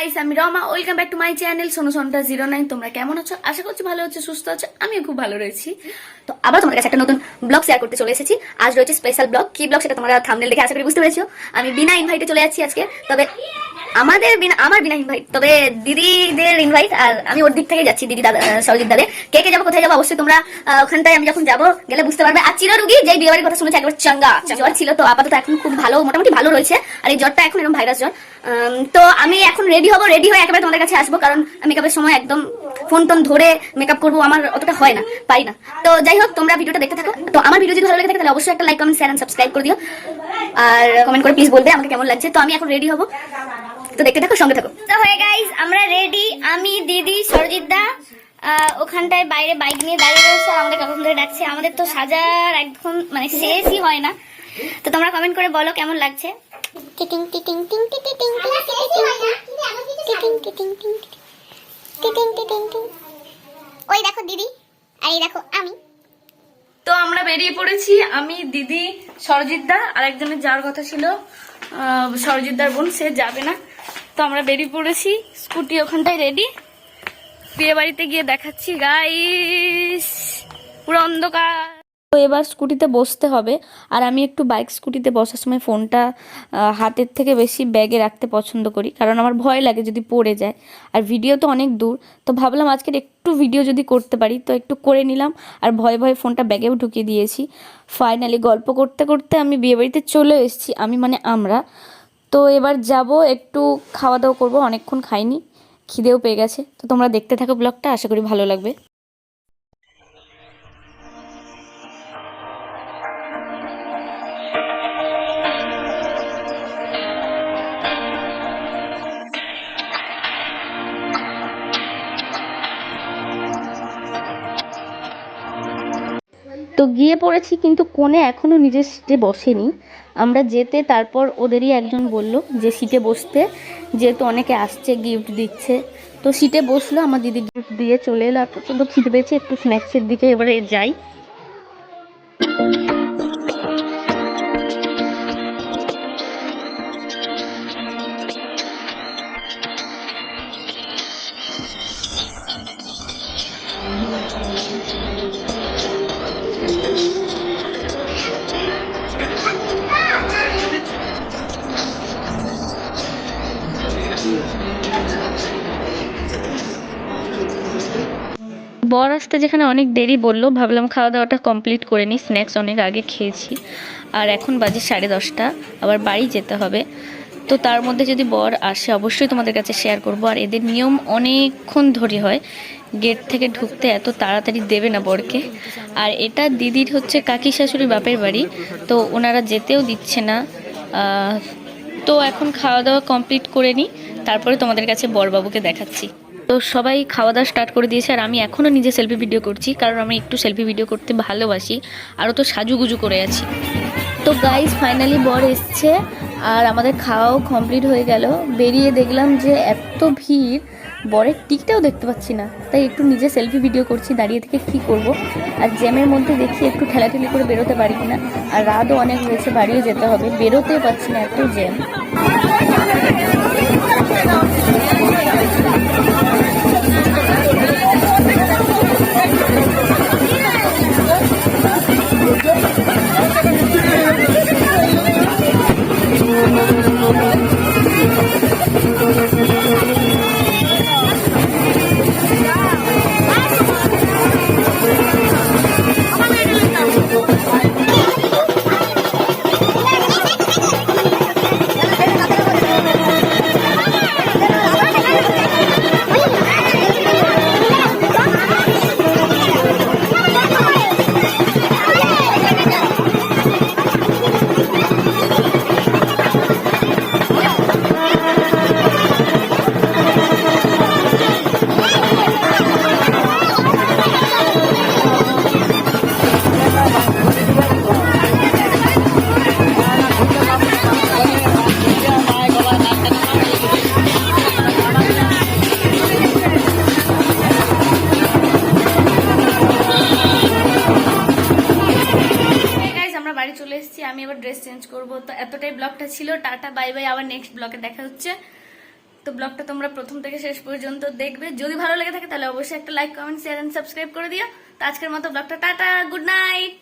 Guys আমি Rama. Welcome back to my channel Sonu Sonta zero nine তোমরা কেমন আছো? আশা করছি ভালো আছো, সুস্থ আছো। আমিও খুব ভালো রয়েছি। তো আবার তোমাদের কাছে একটা নতুন ব্লগ শেয়ার করতে চলে এসেছি। আজ রয়েছে স্পেশাল ব্লগ কি ব্লগ সেটা তোমরা থামনেল দেখে আশা করি বুঝতে পেরেছ। আমি বিনা ইনভাইটে চলে যাচ্ছি আজকে। তবে আমাদের বিনা আমার বিনা ইনভাইট তবে দিদিদের ইনভাইট আর আমি ওর দিক থেকে যাচ্ছি, দিদি দাদা সরজিৎ দাদে। কে কে যাব, কোথায় যাব, অবশ্যই তোমরা ওখানটায় আমি যখন যাব, গেলে বুঝতে পারবে। আর চিররুগী, যেই বিয়েবাড়ির কথা শুনেছে, একবার চাঙ্গা। জ্বর ছিল, তো আপাতত এখন খুব ভালো, মোটামুটি ভালো রয়েছে। আর এই জ্বরটা এখন এরকম ভাইরাস জ্বর। তো আমি এখন রেডি হব রেডি হয়ে একেবারে তোমাদের কাছে আসব, কারণ মেকআপের সময় একদম ফোন টোন ধরে মেকআপ করব, আমার অতটা হয় না, পারি না। তো যাই হোক, তোমরা ভিডিওটা দেখতে থাকো। তো আমার ভিডিও যদি ভালো লেগে থাকে, তাহলে অবশ্যই একটা লাইক কমেন্ট শেয়ার সাবস্ক্রাইব করে দিও। আর কমেন্ট করে প্লিজ বলবে আমাকে কেমন লাগছে। তো আমি এখন রেডি হব। তো দেখতে থাকো, সঙ্গে থাকো। তো হয়ে গাইস আমরা রেডি আমি, দিদি, সরজিৎ দা ওখানটায় বাইরে বাইক নিয়ে দাঁড়িয়ে রয়েছে, আমাদের কখন ধরে ডাকছে। আমাদের তো সাজার একদম মানে শেষই হয় না। তো তোমরা কমেন্ট করে বলো কেমন লাগছে। টিটিং টিটিং টিং টিটিং টিং টিং টিটিং টিটিং টিং টিটিং টিটিং টিং ওই দেখো দিদি আর এই দেখো আমি। তো আমরা বেরিয়ে পড়েছি। আমি দিদি সরজিৎদা আর একজনের যাওয়ার কথা ছিল। সরজিৎদার বোন সে যাবে না। তো আমরা বেরিয়ে পড়েছি। স্কুটি ওখানটায় রেডি বিয়ে বাড়িতে গিয়ে দেখাচ্ছি গাইস পুরো অন্ধকার। এবার স্কুটিতে বসতে হবে। আর আমি একটু বাইক স্কুটিতে বসার সময় ফোনটা হাতের থেকে বেশি ব্যাগে রাখতে পছন্দ করি। কারণ আমার ভয় লাগে যদি পড়ে যায়। আর ভিডিও তো অনেক দূর। তো ভাবলাম আজকের একটু ভিডিও যদি করতে পারি, তো একটু করে নিলাম। আর ভয়ে ভয়ে ফোনটা ব্যাগেও ঢুকিয়ে দিয়েছি। ফাইনালি গল্প করতে করতে আমি বিয়েবাড়িতে চলে এসেছি, আমি মানে আমরা। তো এবার যাব, একটু খাওয়া দাওয়া করব, অনেকক্ষণ খাইনি, খিদেও পেয়ে গেছে। তো তোমরা দেখতে থাকো ব্লগটা, আশা করি ভালো লাগবে। তো গিয়ে পড়েছি, কিন্তু কোণে এখনও নিজের সিটে বসেনি। আমরা যেতে, তারপর ওদেরই একজন বলল যে সিটে বসতে, যেহেতু অনেকে আসছে গিফট দিচ্ছে। তো সিটে বসল, আমার দিদি গিফট দিয়ে চলে এলো। আর প্রচণ্ড খিদে পেয়েছে, একটু স্ন্যাক্সের দিকে এবারে যাই। বর আসতে যেখানে অনেক দেরি বলল, ভাবলাম খাওয়া দাওয়াটা কমপ্লিট করে নিই স্ন্যাক্স অনেক আগে খেয়েছি। আর এখন বাজে সাড়ে দশটা, আবার বাড়ি যেতে হবে। তো তার মধ্যে যদি বর আসে, অবশ্যই তোমাদের কাছে শেয়ার করব। আর এদের নিয়ম অনেকক্ষণ ধরে হয় গেট থেকে ঢুকতে এত তাড়াতাড়ি দেবে না বরকে। আর এটা দিদির হচ্ছে কাকি শাশুড়ি বাপের বাড়ি, তো ওনারা যেতেও দিচ্ছে না। তো এখন খাওয়া দাওয়া কমপ্লিট করে নিই, তারপরে তোমাদের কাছে বরবাবুকে দেখাচ্ছি। তো সবাই খাওয়া দাওয়া স্টার্ট করে দিয়েছে আর আমি এখনও নিজে সেলফি ভিডিও করছি, কারণ আমি একটু সেলফি ভিডিও করতে ভালোবাসি। আরও তো সাজুগুজু করে আছি। তো গাইজ ফাইনালি বর এসছে আর আমাদের খাওয়াও কমপ্লিট হয়ে গেল। বেরিয়ে দেখলাম যে এত ভিড়, বরের টিকটাও দেখতে পাচ্ছি না। তাই একটু নিজে সেলফি ভিডিও করছি, দাঁড়িয়ে থেকে কি করব? আর জ্যামের মধ্যে দেখি একটু ঠেলাঠেলি করে বেরোতে পারি কিনা। আর রাতও অনেক হয়েছে, বাড়িও যেতে হবে। বেরোতে পারছি না এত জ্যাম। আমি আবার ড্রেস চেঞ্জ করব। তো এতটাই ব্লগটা ছিল। টাটা বাই বাই আবার নেক্সট ব্লগে দেখা হচ্ছে। তো ব্লগটা তোমরা প্রথম থেকে শেষ পর্যন্ত দেখবে। যদি ভালো লেগে থাকে তাহলে অবশ্যই একটা like comment share and subscribe করে দিও। তো আজকের মতো ব্লগটা টাটা গুড নাইট